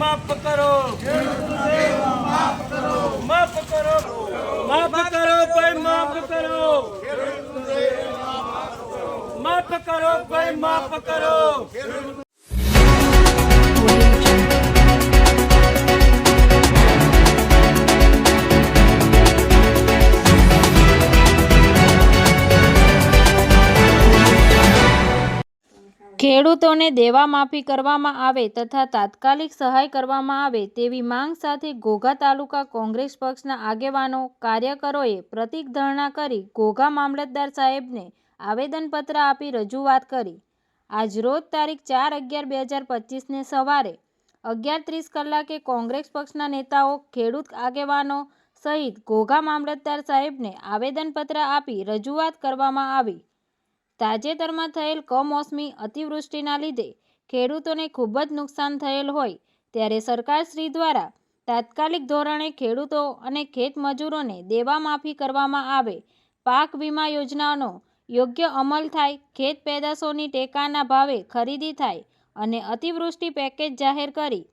માફ કરો. માફ કરો. માફ કરો ભાઈ માફ કરો. માફ કરો ભાઈ માફ કરો. ખેડૂતોને દેવા માફી કરવામાં આવે તથા તાત્કાલિક સહાય કરવામાં આવે તેવી માંગ સાથે ઘોઘા તાલુકા કોંગ્રેસ પક્ષના આગેવાનો કાર્યકરોએ પ્રતિક ધરણા કરી ઘોઘા મામલતદાર સાહેબને આવેદનપત્ર આપી રજૂઆત કરી. આજરોજ તારીખ ચાર અગિયાર બે હજાર પચીસને સવારે અગિયાર ત્રીસ કલાકે કોંગ્રેસ પક્ષના નેતાઓ, ખેડૂત આગેવાનો સહિત ઘોઘા મામલતદાર સાહેબને આવેદનપત્ર આપી રજૂઆત કરવામાં આવી. તાજેતરમાં થયેલ કમોસમી અતિવૃષ્ટિના લીધે ખેડૂતોને ખૂબ જ નુકસાન થયેલ હોય, ત્યારે સરકારશ્રી દ્વારા તાત્કાલિક ધોરણે ખેડૂતો અને ખેતમજૂરોને દેવા માફી કરવામાં આવે. પાક વીમા યોજનાનો યોગ્ય અમલ થાય, ખેત પેદાશોની ટેકાના ભાવે ખરીદી થાય અને અતિવૃષ્ટિ પેકેજ જાહેર કરી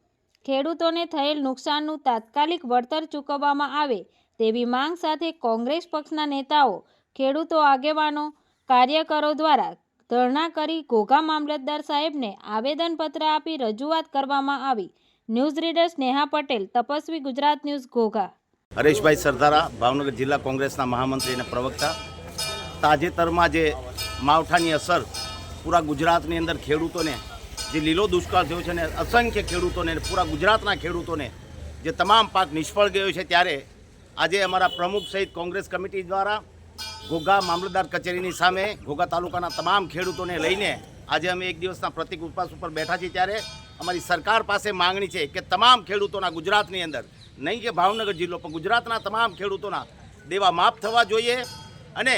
ખેડૂતોને થયેલ નુકસાનનું તાત્કાલિક વળતર ચૂકવવામાં આવે તેવી માંગ સાથે કોંગ્રેસ પક્ષના નેતાઓ ખેડૂતો આગેવાનો કાર્યકરો દ્વારા ધરણા કરી ઘોઘા મામલતદાર સાહેબને આવેદનપત્ર આપી રજૂઆત કરવામાં આવી. News reader Sneha Patel, Tapasvi Gujarat news, Ghogha. Hareshbhai Sardara Bhavnagar જિલ્લા કોંગ્રેસના મહામંત્રી અને પ્રવક્તા. તાજેતરમાં જે માવઠાની અસર પૂરા ગુજરાતની અંદર ખેડૂતોને, જે લીલો દુષ્કાળ થયો છે અને અસંખ્ય ખેડૂતોને પૂરા ગુજરાતના ખેડૂતોને જે તમામ પાક નિષ્ફળ ગયો છે ત્યારે આજે અમારા પ્રમુખ સહિત કોંગ્રેસ કમિટી દ્વારા ઘોઘા મામલતદાર કચેરીની સામે ઘોઘા તાલુકાના તમામ ખેડૂતોને લઈને આજે અમે એક દિવસના પ્રતિક ઉપવાસ ઉપર બેઠા છીએ ત્યારે અમારી સરકાર પાસે માંગણી છે કે તમામ ખેડૂતોના ગુજરાતની અંદર, નહીં કે ભાવનગર જિલ્લો, પણ ગુજરાતના તમામ ખેડૂતોના દેવા માફ થવા જોઈએ અને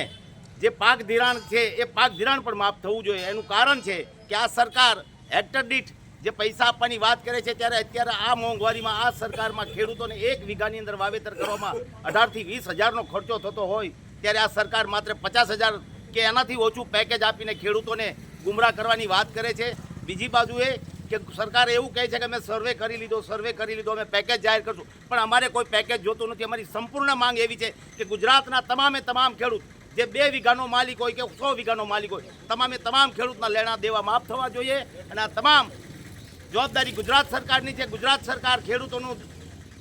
જે પાક ધિરાણ છે એ પાક ધિરાણ પણ માફ થવું જોઈએ. એનું કારણ છે કે આ સરકાર હેક્ટર દીઠ જે પૈસા આપવાની વાત કરે છે ત્યારે અત્યારે આ મોંઘવારીમાં આ સરકારમાં ખેડૂતોને એક વીઘાની અંદર વાવેતર કરવામાં અઢારથી વીસ હજારનો ખર્ચો થતો હોય ત્યારે આ સરકાર માત્ર પચાસ હજાર કે એનાથી ઓછું પેકેજ આપીને ખેડૂતોને ગુમરાહ કરવાની વાત કરે છે. બીજી બાજુએ કે સરકાર એવું કહે છે કે અમે સર્વે કરી લીધો સર્વે કરી લીધો, અમે પેકેજ જાહેર કરશું. પણ અમારે કોઈ પેકેજ જોતું નથી. અમારી સંપૂર્ણ માંગ એવી છે કે ગુજરાતના તમામે તમામ ખેડૂત, જે બે વીઘાનો માલિક હોય કે સો વીઘાનો માલિક હોય, તમામે તમામ ખેડૂતના લેણા દેવા માફ થવા જોઈએ. અને આ તમામ જવાબદારી ગુજરાત સરકારની છે. ગુજરાત સરકાર ખેડૂતોનું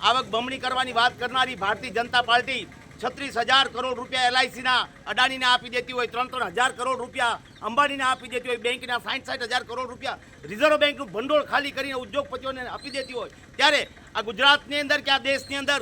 આવક બમણી કરવાની વાત કરનારી ભારતીય જનતા પાર્ટી છત્રીસ હજાર કરોડ રૂપિયા એલઆઈસીના અડાણીને આપી દેતી હોય ત્રણ ત્રણ હજાર કરોડ રૂપિયા અંબાણીને આપી દેતી હોય, બેંકના સાઠ સાઠ હજાર કરોડ રૂપિયા રિઝર્વ બેંકનું ભંડોળ ખાલી કરીને ઉદ્યોગપતિઓને આપી દેતી હોય. ત્યારે આ ગુજરાતની અંદર કે આ દેશની અંદર,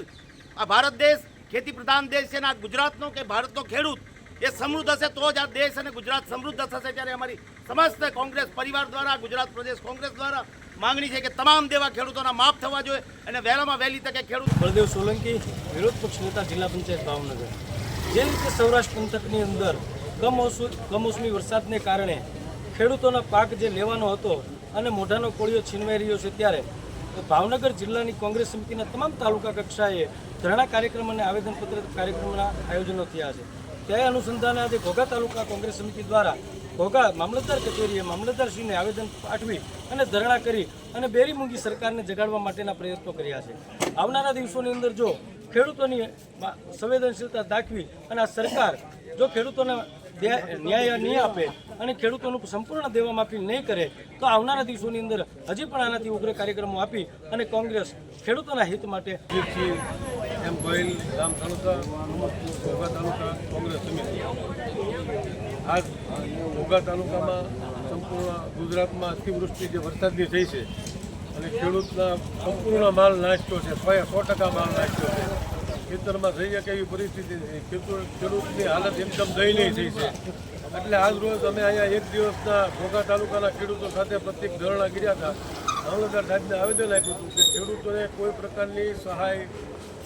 આ ભારત દેશ ખેતી પ્રધાન દેશ છે અને આ ગુજરાતનો કે ભારતનો ખેડૂત એ સમૃદ્ધ હશે તો જ આ દેશ અને ગુજરાત સમૃદ્ધ થશે ત્યારે અમારી સમસ્ત કોંગ્રેસ પરિવાર દ્વારા, ગુજરાત પ્રદેશ કોંગ્રેસ દ્વારા માંગણી છે કે તમામ દેવા ખેડૂતોના માફ થવા જોઈએ અને વહેલામાં વહેલી તકે ખેડૂત બળદેવ સોલંકી, વિરોધ પક્ષ નેતા જિલ્લા પંચાયત ભાવનગર. જે રીતે સૌરાષ્ટ્ર પંથકની અંદર કમોસમી કમોસમી વરસાદને કારણે ખેડૂતોના પાક જે લેવાનો હતો અને મોઢાનો કોળિયો છીનવાઈ રહ્યો છે ત્યારે, ભાવનગર જિલ્લાની કોંગ્રેસ સમિતિના તમામ તાલુકા કક્ષાએ ધરણા કાર્યક્રમ અને આવેદનપત્ર કાર્યક્રમના આયોજનો થયા છે. તે અનુસંધાને આજે ઘોઘા તાલુકા કોંગ્રેસ સમિતિ દ્વારા ઘોઘા મામલતદાર કચેરીએ મામલતદારશ્રીને આવેદન પાઠવી અને ધરણા કરી અને બેરી મૂંગી સરકારને જગાડવા માટેના પ્રયત્નો કર્યા છે. આવનારા દિવસોની અંદર જો ખેડૂતોની સંવેદનશીલતા દાખવી અને આ સરકાર જો ખેડૂતોને ન્યાય નહીં આપે અને ખેડૂતોનું સંપૂર્ણ દેવા માફી નહીં કરે, તો આવનારા દિવસોની અંદર હજી પણ આનાથી ઉગ્ર કાર્યક્રમો આપી અને કોંગ્રેસ ખેડૂતોના હિત માટે એમ ગોહિલ રામ તાલુકા ઘોઘા તાલુકા, કોંગ્રેસ સમિતિ. આજ ઘોઘા તાલુકામાં સંપૂર્ણ ગુજરાતમાં અતિવૃષ્ટિ જે વરસાદની થઈ છે અને ખેડૂતના સંપૂર્ણ માલ નાશ્યો છે, સો ટકા માલ નાશ્યો છે. ખેતરમાં થઈ શકે એવી પરિસ્થિતિ ખેડૂતની હાલત એકદમ દયનીય થઈ છે. એટલે આજ રોજ અમે અહીંયા એક દિવસના ઘોઘા તાલુકાના ખેડૂતો સાથે પ્રત્યેક ધરણા કર્યા હતા. મામલતદાર સાહેબને આવેદન આપ્યું હતું કે ખેડૂતોને કોઈ પ્રકારની સહાય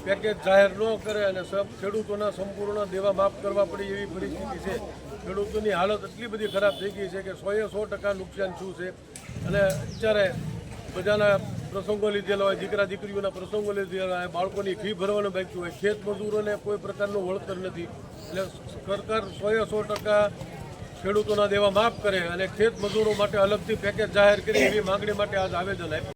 પેકેજ જાહેર ન કરે અને ખેડૂતોના સંપૂર્ણ દેવા માફ કરવા પડે એવી પરિસ્થિતિ છે. ખેડૂતોની હાલત એટલી બધી ખરાબ થઈ ગઈ છે કે સોએ સો ટકા નુકસાન શું છે? અને અત્યારે બધાના પ્રસંગો લીધેલા હોય, દીકરા દીકરીઓના પ્રસંગો લીધેલા હોય, બાળકોની ફી ભરવાનું બાકી હોય, ખેત મજૂરોને કોઈ પ્રકારનું વળતર નથી. એટલે સરકાર સોએ સો ટકા ખેડૂતોના દેવા માફ કરે અને ખેત મજૂરો માટે અલગથી પેકેજ જાહેર કરે એવી માંગણી માટે આજ આવેદન આપ્યું.